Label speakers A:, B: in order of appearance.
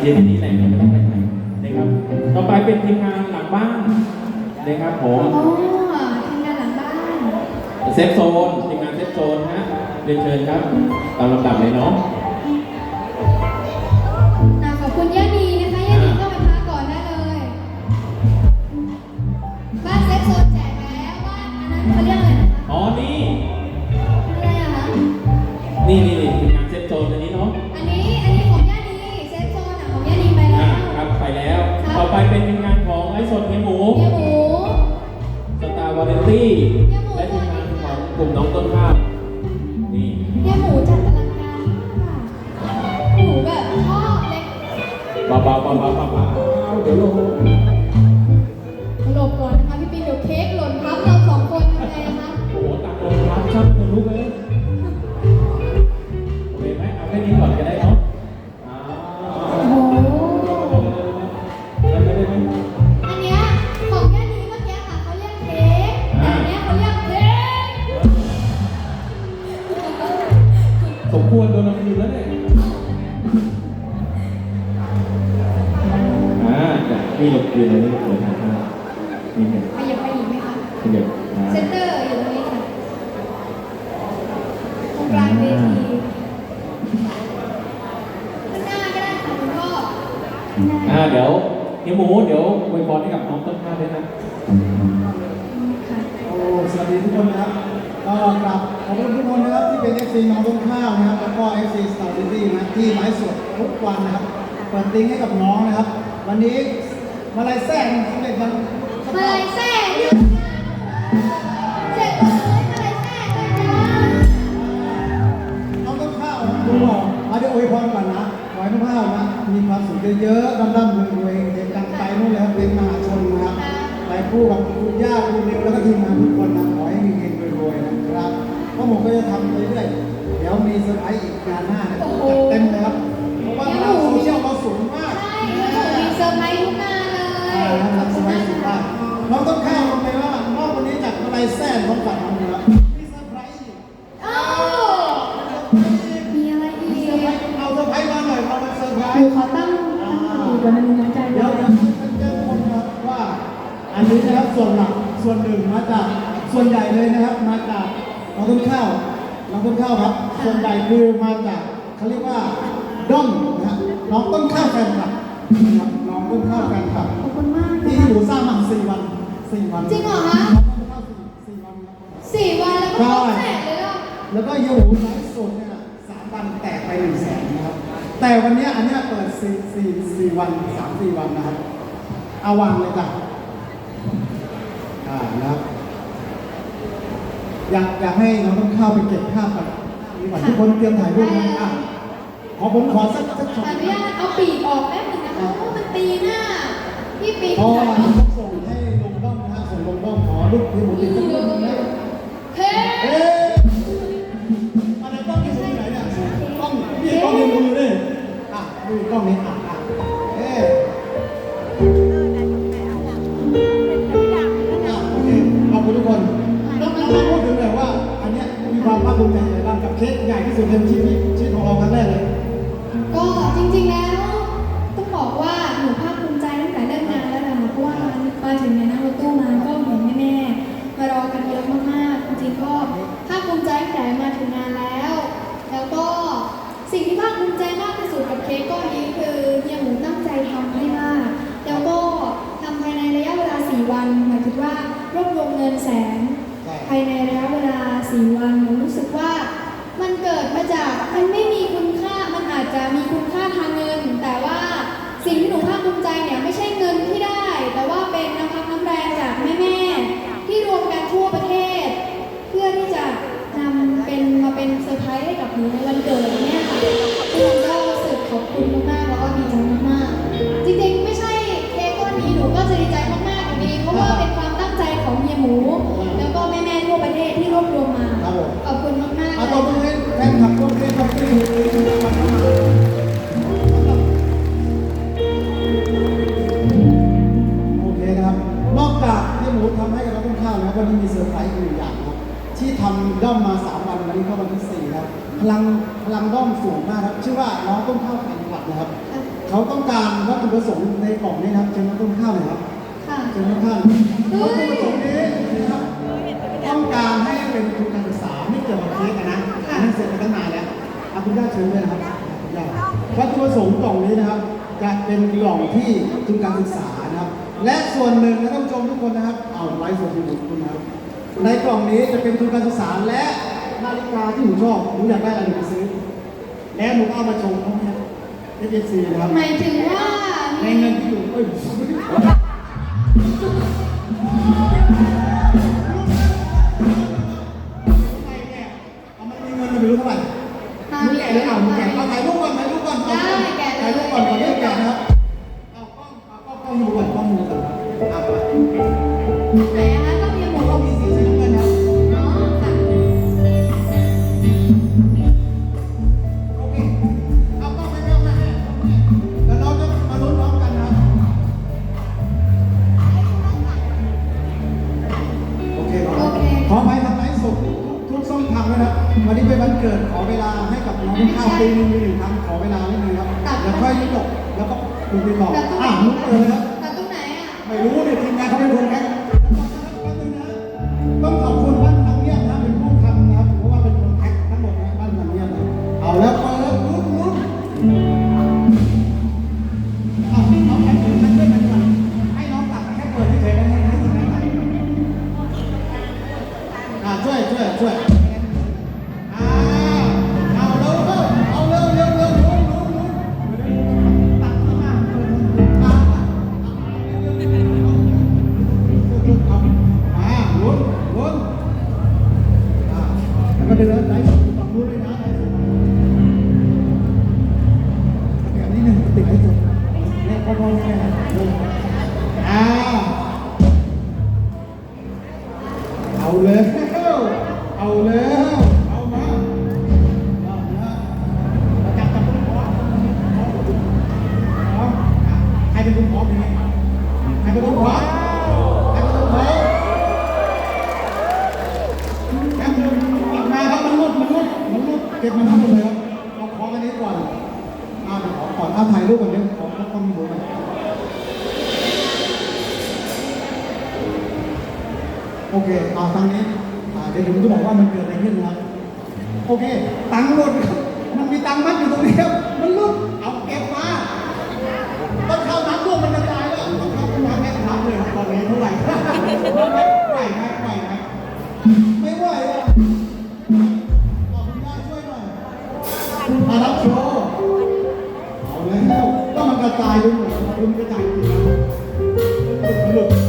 A: คุณย่าก็เย็นนี้แหละไม่ต้องไปไหนนะครับ ต่อไปเป็นทีมงานหลังบ้านนะครับผม
B: อ๋อทีมงานหลังบ้าน
A: เซฟโซนทีมงานเซฟโซนฮะเรียนเชิญครับ ตามลำดับเลยเนาะ ต่อไปเป็นทีมงานของไอซ์สดเฮียหมู
B: เฮียหมู
A: สตาร์วาเลนตี้และทีมงานของกลุ่มน้องต้นข้าวนี่
B: เฮียหมูจัดอลังการมากค่ะหมูแบบชอบเล็ก
A: เบาเบาเบาเบาเบาเบาเดี๋ยวลงาเดี๋
B: ย
A: วพี่หลบคืนเลยนี่เดี๋ยวถ่ายภาพนี่เห็น
B: ขยับไปอีกไหมคะ
A: เดี๋ยวอ่า
B: เซนเตอร์อยู่ตรงนี้ค่ะตรงกลางเวทีข้างหน้าก็ได้ค่ะคุณพ่อข้างหน้า
A: อ่าเดี๋ยวเฮียหมูเดี๋ยวอวยพรให้กับน้องต้นข้าวด้วยนะ
B: ค่ะ
C: โอ้สวัสดีทุกคนนะครับก็กลับขอบคุณทุกคนนะครับที่เป็น FC น้องต้นข้าวนะครับแล้วก็ FC Star City นะที่ไลฟ์สดทุกวันนะครับเปิดติ้งให้กับน้องนะครับ วันนี้ มาลายแซ่งสำเร็จวัน
B: มาลายแซ่ลยมาลายแซ่เลยจ้า
C: น้องต้นข้าวนะคุณหมอมาเดี๋ยวอวยพรก่อนนะขอให้น้องข้าวนะมีความสุขเยอะๆร่ำๆรวยๆเด็กดังไกลนู่นเลยครับเป็นมหาชนนะครับไปคู่กับคุณย่าคุณนิวแล้วก็ทีมงานทุกคนนะขอให้มีเงินรวยๆนะครับเพราะผมก็จะทำไปเรื่อยๆเดี๋ยวมีเซอร์ไพรส์อีกงานหน้าจัดเต็มเลยครับเพราะว่าพลังโซเชียลเราสูงมาก
B: ใช่แล้วหนูมีเซอร์ไพรส์ทุกงาน
C: นะครับสมัยสุภาพน้องต้นข้าวลงไปว่านอกวันนี้จากอะไรแซ่ของฝันของเรามีเซอร์ไพรส์อีก
B: เอ้ามีอะไรอีก
C: เซอร์ไพรส์เอาเซอร์ไพรส์มาหน่อยเราเซอร์ไพรส์
B: ขอตั้งตั้งอยู่บมันน้ำใจ
C: เดี๋ยวเดี๋ยวเจ้าคนครับว่า อันนี้นะครับส่วนหลักส่วนหนึ่งมาจากส่วนใหญ่เลยนะครับ มาจากน้องต้นข้าวน้องต้นข้าวครับ ส่วนใหญ่คือมาจากเขาเรียกว่าด้อมนะครับน้องต้นข้าวแฟนคลับนะครับน้องต้นข้าวแฟนคลับ
B: อบคุณมากนะ
C: ที่
B: คะ
C: อยู่สร้างมาสี่วันสี่วัน
B: จริงเหรอคะ
C: น้องต้นข้าวสี่สี่วันครับ
B: สี่วันแล้วก็ครบแสนเลยเหรอ
C: แล้วก็ยูไลฟ์สดเนี่ยนะสามวันแตกไปหนึ่งแสนนะครับ แต่วันเนี้ยอันเนี้ยเปิดสี่สี่สี่วันสามสี่วันนะครับเอาวางเลยจ้ะอ่านะครับอยากอยากให้น้องต้นข้าวไปเก็บภาพกันมีก่อนทุกคนเตรียมถ่ายรูปนะอะขอผมขอสักสักช็อต
B: อนุญาตเอาปีกออกแป๊บนึงนะคะเพราะว่ามันตีหน้าพี่ปีก
C: เพราะ
B: ถ่า
C: ว่าย
B: รูป
C: ต้อง ใหญ่ที่สุดในชีวิตชีวิตของเราครั้งแรกเลย
B: ก็จริงๆแล้วต้องบอกว่าหนูภาคภูมิใจตั้งแต่เริ่มงานแล้วนะคะเพราะว่ามาถึงเนี่ยนั่งรถตู้มาก็เห็นแม่ๆมารอกันเยอะมากๆจริงๆก็ภาคภูมิใจตั้งแต่มาถึงงานแล้ว แล้วก็สิ่งที่ภาคภูมิใจมากที่สุดกับเค้กก้อนนี้คือเฮียหมูตั้งใจทำให้มาก แล้วก็ทำภายในระยะเวลา 4 วันหมายถึงว่ารวบรวมเงินแสนภายในระยะเวลา 4 วันหนูรู้สึกว่า มันเกิดมาจากมันไม่มีคุณค่า มันอาจจะมีคุณค่าทางเงิน แต่ว่าสิ่งที่หนูภาคภูมิใจเนี่ยไม่ใช่เงินที่ได้ แต่ว่าเป็นน้ำพักน้ำแรงจากแม่ๆที่รวมกันทั่วประเทศ เพื่อที่จะนำเป็นมาเป็นเซอร์ไพรส์ให้กับหนูในวันเกิดเนี่ยค่ะซึ่งก็รู้สึกขอบคุณมากๆแล้วก็ดีใจมากๆจริงๆไม่ใช่เค้กก้อนนี้หนูก็จะดีใจมากๆอยู่ดีเพราะว่าเป็นความตั้งใจของเฮียหมู แล้วก็แม่ๆทั่วประเทศที่รวบรวมมา
C: ครับผม
B: ขอบคุณมากๆ
C: เอา
B: เล
C: ตัวย กจากวันนี้มีเซอร์ไพรส์อีกหนึ่งอย่างนะครับ ที่ทำด้อมมาสามวันวันนี้เข้าวันที่สี่ครับพลังพลังด้อมสูงมากครับ ชื่อว่าน้องต้นข้าวแผ่นขวัดนะครับ เขาต้องการวัตถุประสงค์ในกล่องนี้นะครับเชิญน้องต้นข้าวหน่อยครับ
B: ค่ะ
C: เชิญทุกท่านวัตถุประสงค์นี้นะครับต้องการให้เป็นทุนการศึกษาไม่เกี่ยวกับเค้กอะนะอันนั้นเส ร็จไปตั้งนานแล้วเอาคุณย่าเชิญด้วยนะครับคุณย่าวัตถุประสงค์กล่องนี้นะครับ จะเป็นกล่องที่ทุนการศึกษานะครับ และส่วนหนึ่งนะท่านผู้ชมทุกคนนะครับ เอาไลฟ์สดอยู่คุณนะครับ ในกล่องนี้จะเป็นทุนการศึกษาและนาฬิกาที่หนูชอบหนูอยากได้อะไรหนูไปซื้อ แล้วหนูก็เอามาชมเขาเนี่ยเอฟซีนะครับ
B: หมายถึงว่า
C: ในเงินที่อยู่เอ้ย มงานเขาเป็นคนแพ็คต้องขอบคุณบ้านทางเงียบนะเป็นผู้ทำนะครับเพราะว่าเป็นคนแพ็คทั้งหมดนะบ้านทางเงียบนะเอาแล้วเปิดลุ้นลุ้นเอาเอาแพ็คถึงนั่นด้วยกันก่อนให้น้องตัดแค่เปิดเฉยๆนะให้ให้ทีมงานตัดอ่าช่วยช่วยช่วย แล้ว เก็บมันทั้งหมดเลยครับเอาของอันนี้ก่อนเอาเดี๋ยวขอก่อนถ้าถ่ายรูปก่อนเดี๋ยวขอขอความมีบุญหน่อยโอเคเอาทางนี้อ่าเดี๋ยวผมจะบอกว่ามันเกิดอะไรขึ้นนะครับ โอเค ตังค์หมดครับมันมีตังค์มัดอยู่ตรงนี้ ก็มันกระจายไปหมดมันกระจายไปหมด